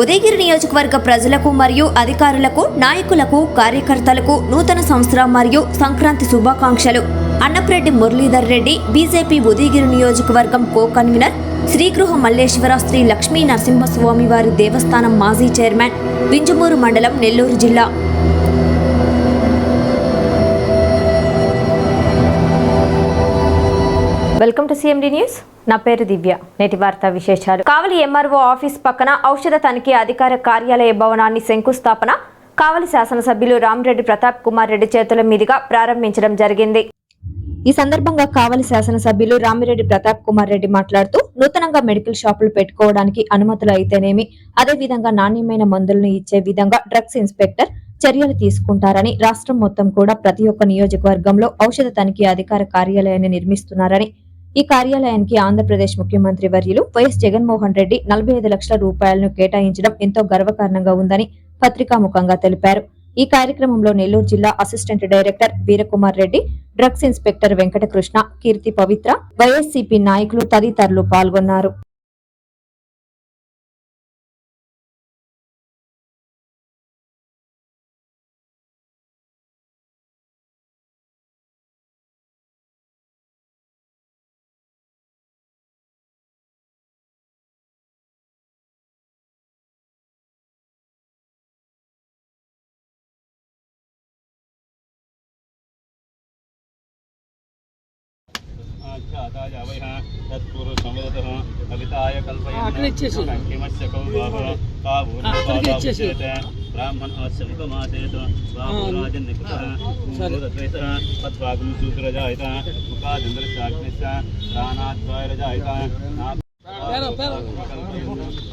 ఉదయగిరి నియోజకవర్గ ప్రజలకు మరియు అధికారులకు నాయకులకు కార్యకర్తలకు నూతన సంవత్సరం మరియు సంక్రాంతి శుభాకాంక్షలు. అన్నప్రెడ్డి మురళీధర్ రెడ్డి బీజేపీ ఉదయగిరి నియోజకవర్గం కో కన్వీనర్ శ్రీగృహ మల్లేశ్వర శ్రీ లక్ష్మీ నరసింహస్వామి వారి దేవస్థానం మాజీ చైర్మన్ వింజమూరు మండలం నెల్లూరు జిల్లా. Welcome to CMD news. నా పేరు దివ్య. నేటి వార్తా విశేషాలు. కావలి ఎంఆర్ఓ ఆఫీస్ పక్కన ఔషధ తనిఖీ అధికార కార్యాలయ భవనాన్ని శంకుస్థాపన కావలి శాసనసభ్యులు రామరెడ్డి ప్రతాప్ కుమార్ రెడ్డి చేతుల మీదుగా ప్రారంభించడం జరిగింది. ఈ సందర్భంగా కావలి శాసనసభ్యులు రామిరెడ్డి ప్రతాప్ కుమార్ రెడ్డి మాట్లాడుతూ నూతనంగా మెడికల్ షాపులు పెట్టుకోవడానికి అనుమతులు అయితేనేమి అదేవిధంగా నాణ్యమైన మందులను ఇచ్చే విధంగా డ్రగ్స్ ఇన్స్పెక్టర్ చర్యలు తీసుకుంటారని రాష్ట్రం మొత్తం కూడా ప్రతి ఒక్క నియోజకవర్గంలో ఔషధ తనిఖీ అధికార కార్యాలయాన్ని నిర్మిస్తున్నారని ఈ కార్యాలయానికి ఆంధ్రప్రదేశ్ ముఖ్యమంత్రి వర్యులు వైఎస్ జగన్మోహన్ రెడ్డి నలభై ఐదు లక్షల రూపాయలను కేటాయించడం ఎంతో గర్వకారణంగా ఉందని పత్రికాముఖంగా తెలిపారు. ఈ కార్యక్రమంలో నెల్లూరు జిల్లా assistant director Veerakumar Reddy drugs inspector Venkatakrishna Keerthi Pavitra YSCP నాయకులు తదితరులు పాల్గొన్నారు. दाताय वयः तत्पुरुषमृतः कविताय कल्पयन् किमस्य कौभावः का भूर्णपादावचेत ब्राह्मण आवश्यकमासेत बाहुराजन्निकृतः भूतद्वैतः पद्वाग्निसूत्रजायितः मुखादिन्द्रश्चाग्निश्च प्राणाद्वायरजायितः పేరు, పేరు.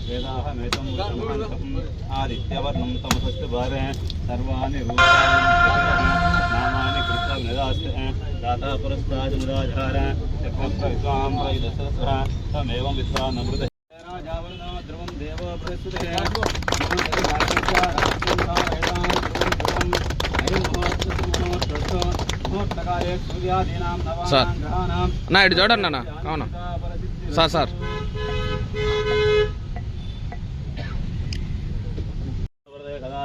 वेदाहमेतं वृषमहन्तम् आदित्यवर्णं तमसस्तु भारे सर्वाणि रूपाणि नामानि कृत्वा दाता पुरस्ताजनुराधार चक्रप्रविद्वां प्रयुदसरसः तमेवं विद्वानमृत राजावरणो ध्रुवं देवो बृहस्पतिः సార్. అన్నా ఇటు చూడండి అన్న అవును సార్ సార్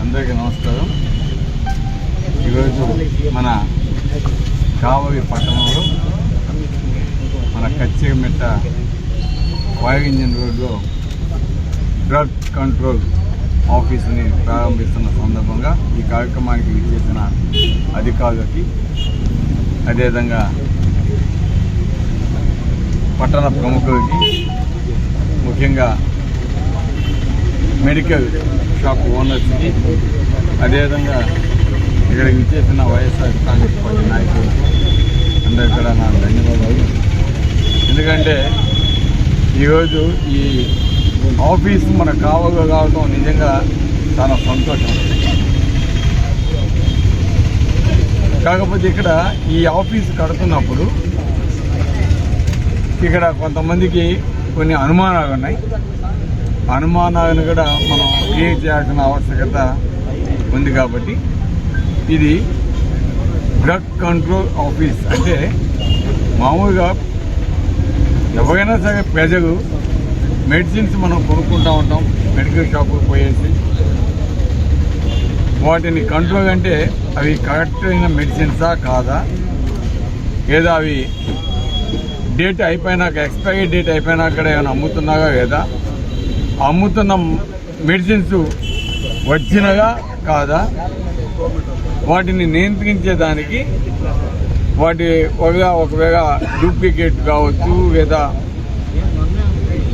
అందరికీ నమస్కారం. ఈరోజు మన కావలి పట్టణంలో మన కచ్చిగమిట్ట ఫైర్ ఇంజన్ రోడ్లో డ్రగ్ కంట్రోల్ ఆఫీస్ని ప్రారంభిస్తున్న సందర్భంగా ఈ కార్యక్రమానికి విచ్చేసిన అధికారులకి అదేవిధంగా పట్టణ ప్రముఖులకి ముఖ్యంగా మెడికల్ షాప్ ఓనర్స్కి అదేవిధంగా ఇక్కడ విచ్చేసిన వైఎస్ఆర్ కాంగ్రెస్ పార్టీ నాయకులు అందరికీ కూడా నా ధన్యవాదాలు. ఎందుకంటే ఈరోజు ఈ ఆఫీస్ మనకు కావగా కావడం నిజంగా చాలా సంతోషం. కాకపోతే ఇక్కడ ఈ ఆఫీస్ కడుతున్నప్పుడు ఇక్కడ కొంతమందికి కొన్ని అనుమానాలు ఉన్నాయి. అనుమానాలను కూడా మనం క్రియేట్ చేయాల్సిన ఆవశ్యకత ఉంది కాబట్టి ఇది డ్రగ్ కంట్రోల్ ఆఫీస్. అంటే మామూలుగా ఎవరైనా సరే ప్రజలు మెడిసిన్స్ మనం కొనుక్కుంటూ ఉంటాం మెడికల్ షాపుకి పోయేసి. వాటిని కంట్రోల్ అంటే అవి కరెక్ట్ అయిన మెడిసిన్సా కాదా? లేదా అవి డేట్ అయిపోయినాక ఎక్స్పైరీ డేట్ అయిపోయినాక ఏమైనా అమ్ముతున్నాగా లేదా? అమ్ముతున్న మెడిసిన్స్ వచ్చినగా కాదా? వాటిని నియంత్రించేదానికి వాటి ఒకవేళ ఒకవేళ డూప్లికేట్ కావచ్చు లేదా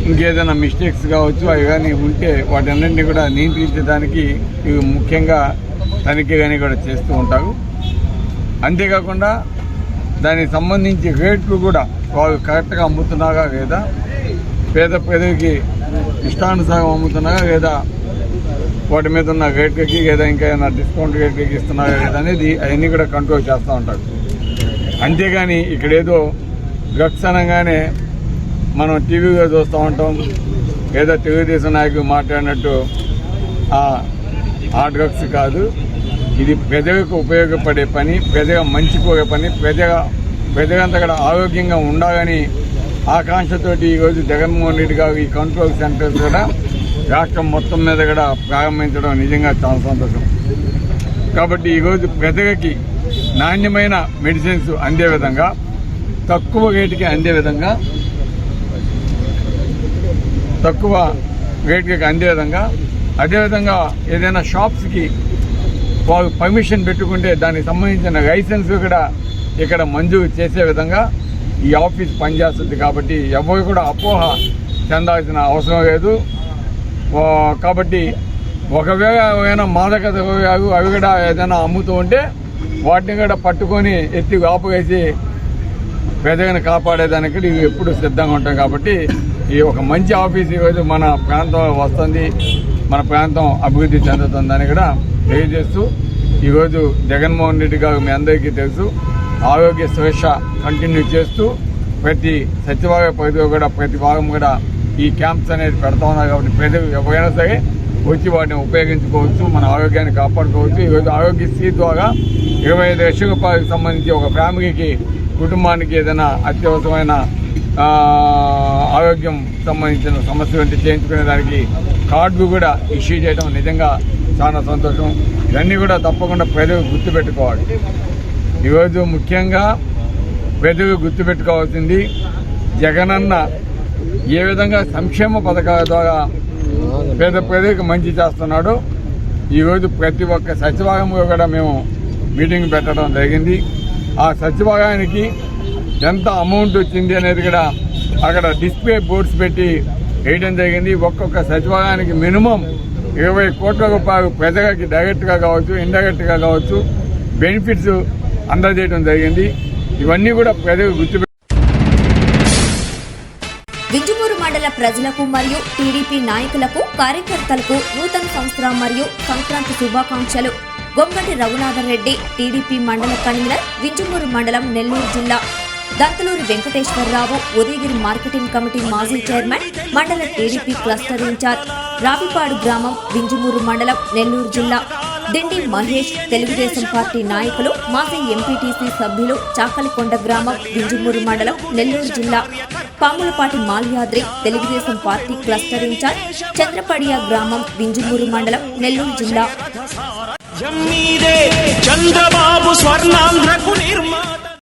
ఇంకేదైనా మిస్టేక్స్ కావచ్చు అవి కానీ ఉంటే వాటన్నింటినీ కూడా నియంత్రించడానికి ఇవి ముఖ్యంగా తనిఖీ కానీ కూడా చేస్తూ ఉంటారు. అంతేకాకుండా దానికి సంబంధించి రేట్లు కూడా వాళ్ళు కరెక్ట్గా అమ్ముతున్నారా లేదా పేద పేదకి ఇష్టానుసారం అమ్ముతున్నారా లేదా వాటి మీద ఉన్న రేట్లకి లేదా ఇంకా ఏమైనా డిస్కౌంట్ రేట్లకి ఇస్తున్నారా లేదా అనేది అవన్నీ కూడా కంట్రోల్ చేస్తూ ఉంటారు. అంతేగాని ఇక్కడ ఏదో డ్రగ్స్ అనగానే మనం టీవీగా చూస్తూ ఉంటాం. లేదా తెలుగుదేశం నాయకులు మాట్లాడినట్టు ఆ డ్రగ్స్ కాదు. ఇది ప్రజలకు ఉపయోగపడే పని ప్రజగా మంచిపోయే పని ప్రజగా ప్రజలంతా కూడా ఆరోగ్యంగా ఉండాలని ఆకాంక్షతోటి ఈరోజు జగన్మోహన్ రెడ్డి గారు ఈ కంట్రోల్ సెంటర్స్ కూడా రాష్ట్రం మొత్తం మీద కూడా ప్రారంభించడం నిజంగా చాలా సంతోషం. కాబట్టి ఈరోజు ప్రజలకి నాణ్యమైన మెడిసిన్స్ అందే విధంగా తక్కువ రేటుకి అందే విధంగా తక్కువ రేట్కి అందే విధంగా. అదేవిధంగా ఏదైనా షాప్స్కి వాళ్ళు పర్మిషన్ పెట్టుకుంటే దానికి సంబంధించిన లైసెన్స్ కూడా ఇక్కడ మంజూరు చేసే విధంగా ఈ ఆఫీస్ పనిచేస్తుంది కాబట్టి ఎవరు కూడా అపోహ చెందాల్సిన అవసరం లేదు. కాబట్టి ఒకవేళ ఏమైనా మాదక ద్రవ్యాలు అవి కూడా ఏదైనా అమ్ముతూ ఉంటే వాటిని కూడా పట్టుకొని ఎత్తి ఆపువేసి పెదవిని కాపాడేదానికి ఇవి ఎప్పుడు సిద్ధంగా ఉంటాం కాబట్టి ఈ ఒక మంచి ఆఫీస్ ఈరోజు మన ప్రాంతం వస్తుంది మన ప్రాంతం అభివృద్ధి చెందుతుందని కూడా తెలియజేస్తూ ఈరోజు జగన్మోహన్ రెడ్డి గారు మీ అందరికీ తెలుసు. ఆరోగ్య సురక్ష కంటిన్యూ చేస్తూ ప్రతి సచివాలయ పరిధిలో కూడా ప్రతి భాగం కూడా ఈ క్యాంప్స్ అనేది పెడతా ఉన్నారు కాబట్టి ప్రజలు ఎవరైనా సరే వచ్చి వాటిని ఉపయోగించుకోవచ్చు మన ఆరోగ్యాన్ని కాపాడుకోవచ్చు. ఈరోజు ఆరోగ్యశ్రీ ద్వారా ఇరవై ఐదు లక్షల రూపాయలకు సంబంధించి ఒక ఫ్యామిలీకి కుటుంబానికి ఏదైనా అత్యవసరమైన ఆరోగ్యం సంబంధించిన సమస్య వంటి చేయించుకునే దానికి కార్డు కూడా ఇష్యూ చేయడం నిజంగా చాలా సంతోషం. ఇవన్నీ కూడా తప్పకుండా ప్రజలు గుర్తుపెట్టుకోవాలి. ఈరోజు ముఖ్యంగా ప్రజలు గుర్తుపెట్టుకోవాల్సింది జగనన్న ఏ విధంగా సంక్షేమ పథకాల ద్వారా పేద ప్రజలకు మంచి చేస్తున్నాడు ఈరోజు ప్రతి ఒక్క సచివాలయంలో కూడా మేము మీటింగ్ పెట్టడం జరిగింది. ఆ సచివాలయానికి ఎంత అమౌంట్ వచ్చింది అనేది కూడా అక్కడ డిస్ప్లే బోర్డ్స్ పెట్టి వేయడం జరిగింది. ఒక్కొక్క సచివాలయానికి మినిమం ఇరవై కోట్ల రూపాయలు ప్రజలకి డైరెక్ట్గా కావచ్చు ఇండైరెక్ట్గా కావచ్చు బెనిఫిట్స్ అందజేయడం జరిగింది. ఇవన్నీ కూడా ప్రజలు గుర్తు వింజమూరు మండల ప్రజలకు మరియు టీడీపీ నాయకులకు కార్యకర్తలకు నూతన సంవత్సరం మరియు సంక్రాంతి శుభాకాంక్షలు. గొంగటి రఘునాథరెడ్డి టీడీపీ మండల కన్వీనర్ వింజమూరు మండలం నెల్లూరు జిల్లా. దంతలూరి వెంకటేశ్వరరావు ఉదయగిరి మార్కెటింగ్ కమిటీ మాజీ చైర్మన్ మండల టీడీపీ క్లస్టర్ ఇన్ఛార్జ్ రావిపాడు గ్రామం వింజమూరు మండలం నెల్లూరు జిల్లా. దిండి మహేష్ తెలుగుదేశం పార్టీ నాయకులు మాజీ ఎంపీటీసీ సభ్యులు చాకలికొండ గ్రామం వింజమూరు మండలం నెల్లూరు జిల్లా. Pamulapati Malyadri Telugudesam party cluster incharge Chandrapadiya గ్రామం వింజమూరు మండలం నెల్లూరు జిల్లా. చంద్రబాబు స్వర్ణాంధ్రకు నిర్మాణ